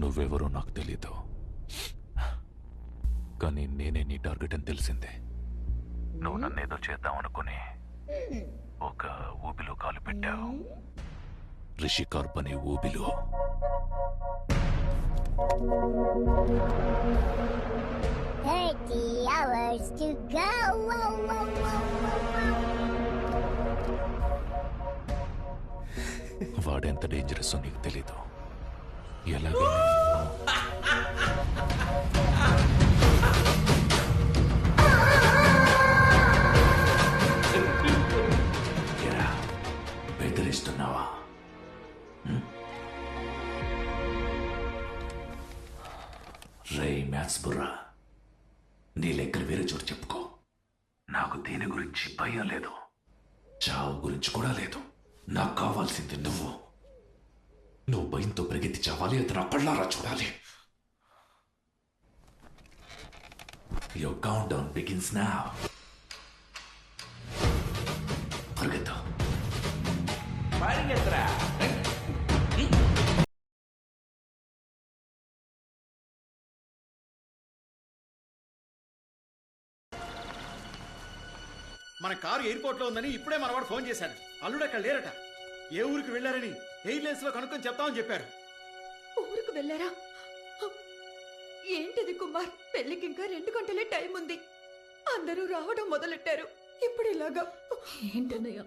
నువ్వెవరో నాకు తెలీదు కానీ నేనే నీ టార్గెట్ అని తెలిసిందే నువ్వు నన్నేదో చేద్దాం అనుకుని ఒక ఊబిలో కాలు పెట్టావు రిషి కార్ప్ అనే ఊబిలో Thirty hours to go. Whoa, whoa, whoa, whoa, whoa. వాడెంత డేంజరస్ నీకు తెలీదు. ఎలాగో బెదిరిస్తున్నావా? రే మ్యాథ్స్ బుర్రా నీ లెక్కలు వేరే చోటు చెప్పుకో. నాకు దీని గురించి భయం లేదు. చావు గురించి కూడా లేదు. నాకు కావాల్సింది నువ్వు నువ్వు భయంతో ప్రగతి చావాలి అది నా కళ్ళారా చూడాలి Your countdown begins now. మన కారు ఎయిర్పోర్ట్లో ఉందని ఇప్పుడే మనవాడు ఫోన్ చేశాడు. అల్లుడు అక్కడ లేరట. ఏ ఊరికి వెళ్ళారని ఎయిర్లైన్స్లో కనుక్కొని చెప్తామని చెప్పారు. ఊరికి వెళ్ళారా? ఏంటిది కుమార్? పెళ్ళికి ఇంకా రెండు గంటలే టైం ఉంది. అందరూ రావడం మొదలెట్టారు. ఇప్పుడు ఇలాగా ఏంటన్నయ్య?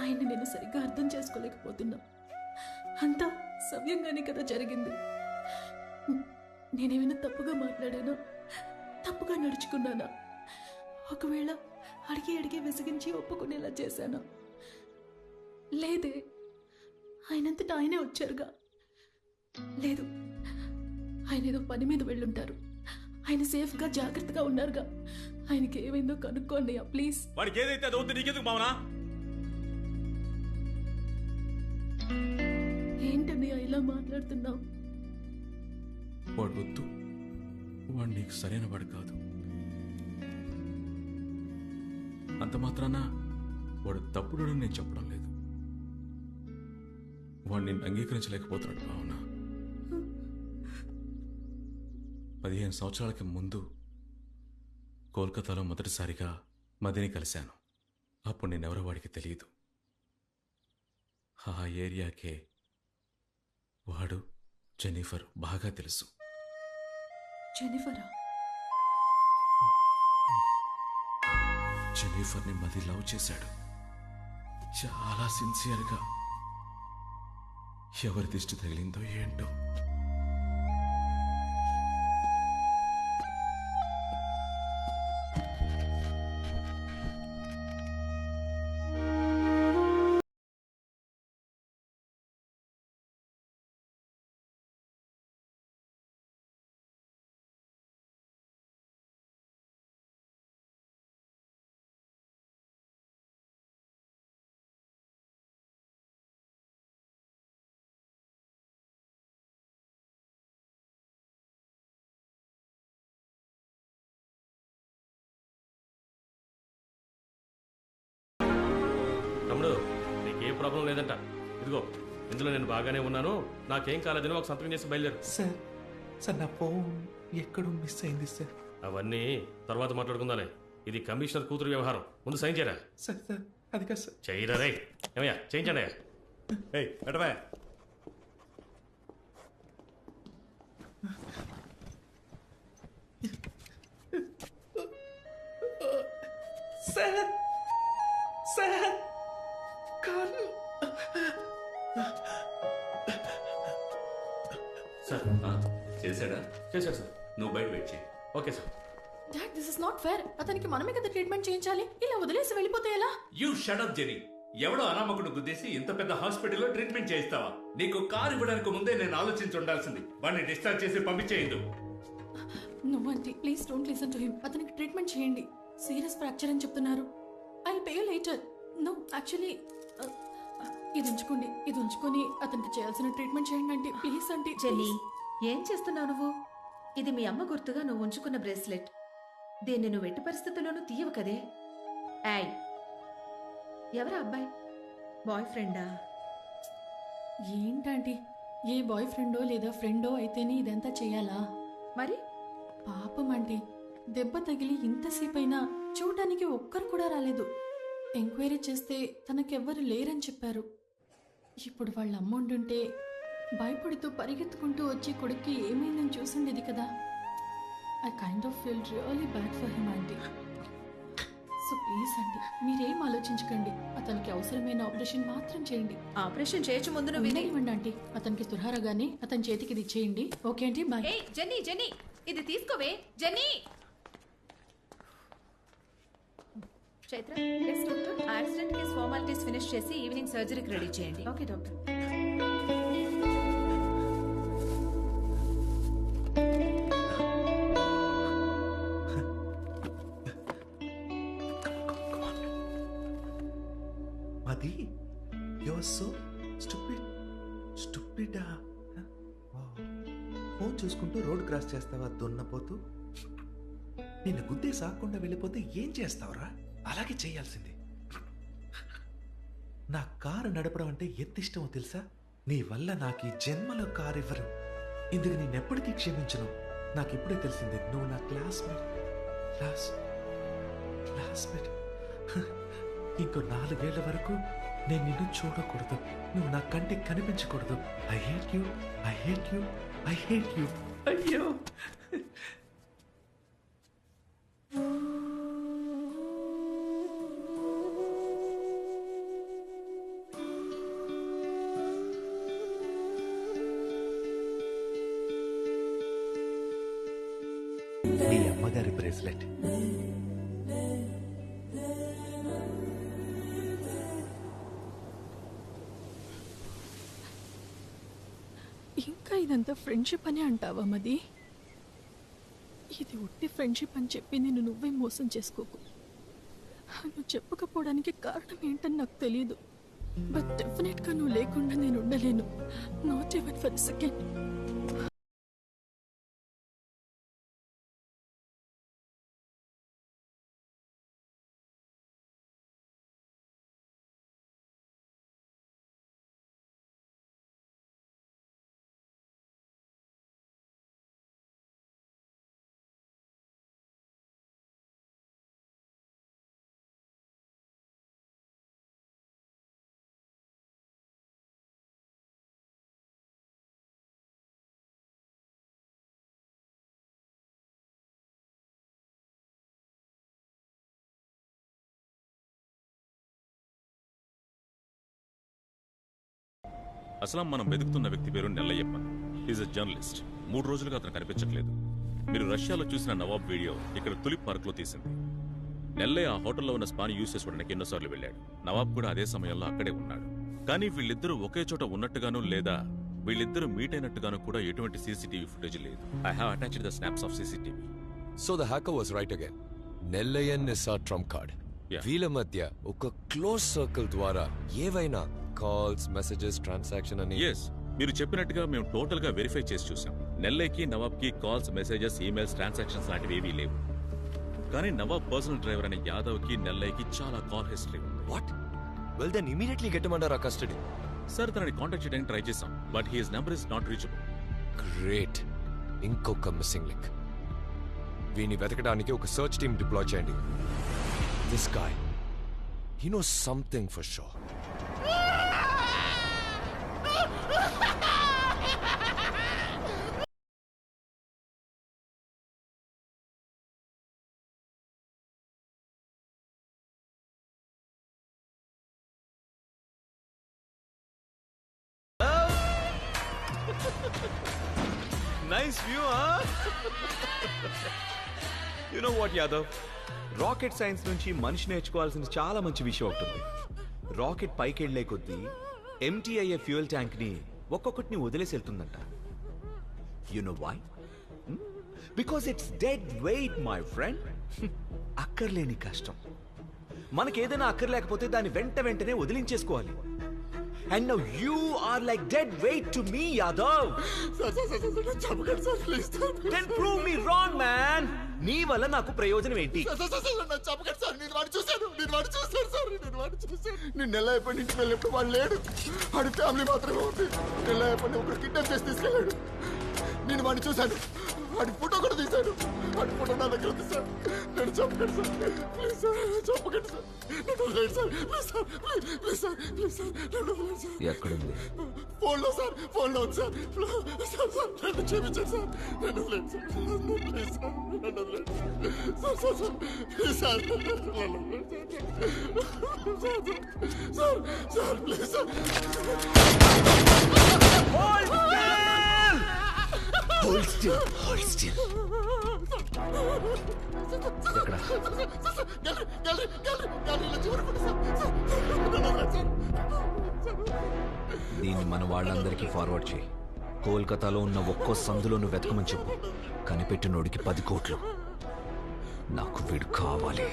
ఆయన్ని నేను సరిగ్గా అర్థం చేసుకోలేకపోతున్నా. అంతా సవ్యంగానే కదా జరిగింది. నేనేమైనా తప్పుగా మాట్లాడానా? తప్పుగా నడుచుకున్నానా? ఒకవేళ అడిగి అడిగి విసిగించి ఒప్పుకునేలా చేశానా. లేదే ఆయనంతటా ఆయనే వచ్చారుగా. లేదు ఆయన ఏదో పని మీద వెళ్ళుంటారు. ఆయన సేఫ్గా జాగ్రత్తగా ఉన్నారుగా. ఆయనకి ఏమైందో కనుక్కోండి ప్లీజ్. వాడికి ఏదైతే అది వద్దు నీకెందుకు మామనా ఏంటన్నయ్య ఇలా మాట్లాడుతున్నావు? వాడు వద్దు. వాడు నీకు సరైన వాడు కాదు. అంత మాత్రాన వాడు తప్పుడు నేను చెప్పడం లేదు. వాడు అంగీకరించలేకపోతున్నాడు భావన పదిహేను సంవత్సరాలకి ముందు కోల్కతాలో మొదటిసారిగా మదిని కలిశాను. అప్పుడు నేనెవరో వాడికి తెలియదు. ఆ ఏరియాకే వాడు జెనిఫర్ బాగా తెలుసు. జెనిఫరా జెనిఫర్ని మది లవ్ చేశాడు. చాలా సిన్సియర్గా. ఎవరి దిష్టి తగిలిందో ఏంటో. ప్రాబ్లం లేదంట. ఇదిగో ఇందులో నేను బాగానే ఉన్నాను. నాకేం కాలేదని ఒక సంతకం చేసి బయలుదేరు. సార్ సార్ నా ఫోన్ ఎక్కడో మిస్ అయింది సార్. అవన్నీ తర్వాత మాట్లాడుకుందాలే. ఇది కమిషనర్ కూతురు వ్యవహారం. ముందు సైన్ చేయరా? సార్ సార్ అది కాదు సార్. చేయరా రే ఏమయ్యా చేయించండి అయ్యా. ఏయ్ ఎటవా సార్ సార్. సార్ చేశాడా? చేశారు సార్. నువ్వు బయట వెయిట్ చేయి. Okay sir. Dad this is not fair అతనికి మనమే కదా ట్రీట్మెంట్ చేయించాలి. ఇలా వదిలేసి వెళ్ళిపోతే ఎలా? యూ షడప్ జెనీ ఎవడో అనామకుడు గుద్దేసి ఇంత పెద్ద హాస్పిటల్లో ట్రీట్మెంట్ చేయిస్తావా? నీకు కారు ఇవ్వడానికి ముందే నేను ఆలోచించి ఉండాల్సింది వాడిని డిశ్చార్జ్ చేసి పంపించేయదు. No aunty please don't listen to him అతనికి ట్రీట్మెంట్ చేయండి. సీరియస్ ఫ్రాక్చర్ అని చెప్తున్నారు. I pay you later no actually ఇది ఉంచుకోండి ఇది ఉంచుకొని అతనికి చేయాల్సిన ట్రీట్మెంట్ చేయండి అంటే ప్లీజ్ అంటే జెన్నీ ఏం చేస్తున్నావు నువ్వు? ఇది మీ అమ్మ గుర్తుగా నువ్వు ఉంచుకున్న బ్రేస్లెట్ దీన్ని నువ్వు ఎట్టి పరిస్థితుల్లోనూ తీయవు కదే. యాయ్ ఎవరా అబ్బాయి? బాయ్ ఫ్రెండా ఏంటంటే? ఏ బాయ్ ఫ్రెండో లేదా ఫ్రెండో అయితేనే ఇదంతా చేయాలా? మరి? పాపం ఆంటీ దెబ్బ తగిలి ఇంతసేపైనా చూడటానికి ఒక్కరు కూడా రాలేదు. ఎంక్వైరీ చేస్తే తనకెవ్వరు లేరని చెప్పారు. ఇప్పుడు వాళ్ళ అమ్మ ఉండుంటే భయపడుతూ పరిగెత్తుకుంటూ వచ్చి కొడుక్కి ఏమైందని చూసిండేది కదా. I kind of feel really bad for him aunty so please aunty మీరేం ఆలోచించకండి. అతనికి అవసరమైన ఆపరేషన్ మాత్రం చేయండి. ఆపరేషన్ చేయొచ్చు ముందు నువ్వు విని. వినేయండి ఆంటీ అతనికి తురహారగానే అతని చేతికి ఇది ఇచ్చేయండి okay aunty bye Jenny Jenny. ఇది తీసుకోవే. Jenny. Chaitra yes doctor accident case formalities finish చేసి ఈవినింగ్ సర్జరీకి రెడీ చేయండి. Okay doctor Madhi you're so stupid స్టూపిడా phone చూసుకుంటూ రోడ్ క్రాస్ చేస్తావా దున్నపోతూ? నిన్ను గుద్దే సాకుండా వెళ్ళిపోతే ఏం చేస్తావురా? అలాగే చేయాల్సింది. నా కారు నడపడం అంటే ఎంత ఇష్టమో తెలుసా? నీ వల్ల నాకు ఈ జన్మలో కారు ఇవ్వరు ఇందుకు నేనెప్పటికీ క్షమించను. నాకు ఇప్పుడే తెలిసింది నువ్వు నా క్లాస్మేట్. Class classmate. ఇంకో నాలుగేళ్ళ వరకు నేను నిన్ను చూడకూడదు. నువ్వు నా కంటికి కనిపించకూడదు. I hate you I hate you I hate you అయ్యో! అమ్మగారి బ్రేస్లెట్. ఇంకా ఇదంతా ఫ్రెండ్షిప్ అని అంటావా మది? ఇది ఉట్టి ఫ్రెండ్షిప్ అని చెప్పి నేను నువ్వే మోసం చేసుకోకు. నువ్వు చెప్పకపోవడానికి కారణం ఏంటని నాకు తెలియదు బట్ డెఫినెట్గా నువ్వు లేకుండా నేను ఉండలేను. Not even for second. అసలు మనం వెతుకుతున్న వ్యక్తి పేరు నెల్లయ్యప్ప. ఈజ్ అ జర్నలిస్ట్ మూడు రోజులుగా అతను కనిపించట్లేదు. మీరు రష్యాలో చూసిన నవాబ్ వీడియో ఇక్కడ తులిప్ పార్క్లో తీసింది. నెల్లయ్య ఆ హోటల్లో ఉన్న స్పాన్ యూస్ చేసుకోవడానికి ఎన్నోసార్లు వెళ్ళాడు. నవాబ్ కూడా అదే సమయంలో అక్కడే ఉన్నాడు. కానీ వీళ్ళిద్దరూ ఒకే చోట ఉన్నట్టుగాను లేదా వీళ్ళిద్దరూ మీట్ అయినట్టుగాను కూడా ఎటువంటి సీసీటీవీ ఫుటేజ్ లేదు. I have attached the snaps of CCTV. So the hacker was right again Nellayan is a trump card. వీళ్ళ మధ్య ఒక క్లోజ్ సర్కిల్ ద్వారా ఏవైనా కాల్స్ మెసేజెస్ ట్రాన్సాక్షన్ అని. ఎస్ మీరు చెప్పినట్టుగా మేము టోటల్గా వెరిఫై చేసి చూసాం. నెల్లయ్యకి నవాబ్కి కాల్స్ మెసేజెస్ ఈమెయిల్స్ ట్రాన్సాక్షన్స్ లాంటివి ఏవీ లేవు. కానీ నవాబ్ పర్సనల్ డ్రైవర్ అనే యాదవ్కి నెల్లయ్యకి చాలా కాల్ హిస్టరీ ఉంది. వాట్ వెల్ దెన్ ఇమీడియట్లీ గెట్టమంటారా కస్టడీ సార్ తనని కాంటాక్ట్ చేయడానికి ట్రై చేసాం but his number is not reachable great ఇంకొక మిస్సింగ్ లింక్ వీని వెతకడానికి ఒక సర్చ్ టీమ్ డిప్లాయ్ చేయండి. This guy he know something for sure nice view you know what Yadav rocket science నుంచి మనిషి నేర్చుకోవాల్సిన చాలా మంచి విషయం ఒకటి ఉంది. రాకెట్ పైకి వెళ్ళే కొద్దీ ఎంటీ అయ్యే ఫ్యూయల్ ట్యాంక్ని ఒక్కొక్కటిని వదిలేసి వెళ్తుందంట. You know why because it's dead weight my friend అక్కర్లేని కష్టం. మనకి ఏదైనా అక్కర్లేకపోతే దాన్ని వెంట వెంటనే వదిలించేసుకోవాలి. And now you are like dead weight to me Yadav then prove me wrong man నీ వల్ల నాకు ప్రయోజనం ఏంటి? చెప్పకండి సార్ నేను వాడు చూశాను. నేను వాడు చూశాను సార్ నేను వాడు చూశాను. నేను నెల అయిపోయి ఇంటికి వెళ్ళినప్పుడు వాడు లేడు. వాడి ఫ్యామిలీ మాత్రమే ఉంది. నెల అయిపోయి ఒకరు కిడ్నాప్ చేసి తీసుకెళ్ళాడు. నేను వాడిని చూశాను. వాడి ఫోటో వాడి ఫోటో నా దగ్గర ఉంది సార్. నేను చెప్పకండి సార్. ప్లీజ్ సార్ చెప్పకండి సార్. నన్ను వదిలేయండి sir. Please sir please sir please sir. నన్ను వదిలేయండి సార్. ఎక్కడుంది? ఫోన్లో సార్ ఫోన్లో ఉంది సార్. సార్ సార్ నన్ను క్షమించండి సార్. నన్ను వదిలేండి సార్. ప్లీజ్ సార్ నన్ను వదిలేండి sir. Sir sir please sir నన్ను వదిలేండి sir. Sir sir please sir. Hold still hold still దీన్ని మన వాళ్ళందరికీ ఫార్వర్డ్ చేయి. కోల్కతాలో ఉన్న ఒక్కో సందులోను వెతకమని చెప్పు. కనిపెట్టినోడికి పది కోట్లు. నాకు వీడు కావాలి.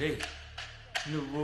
రే నువ్వు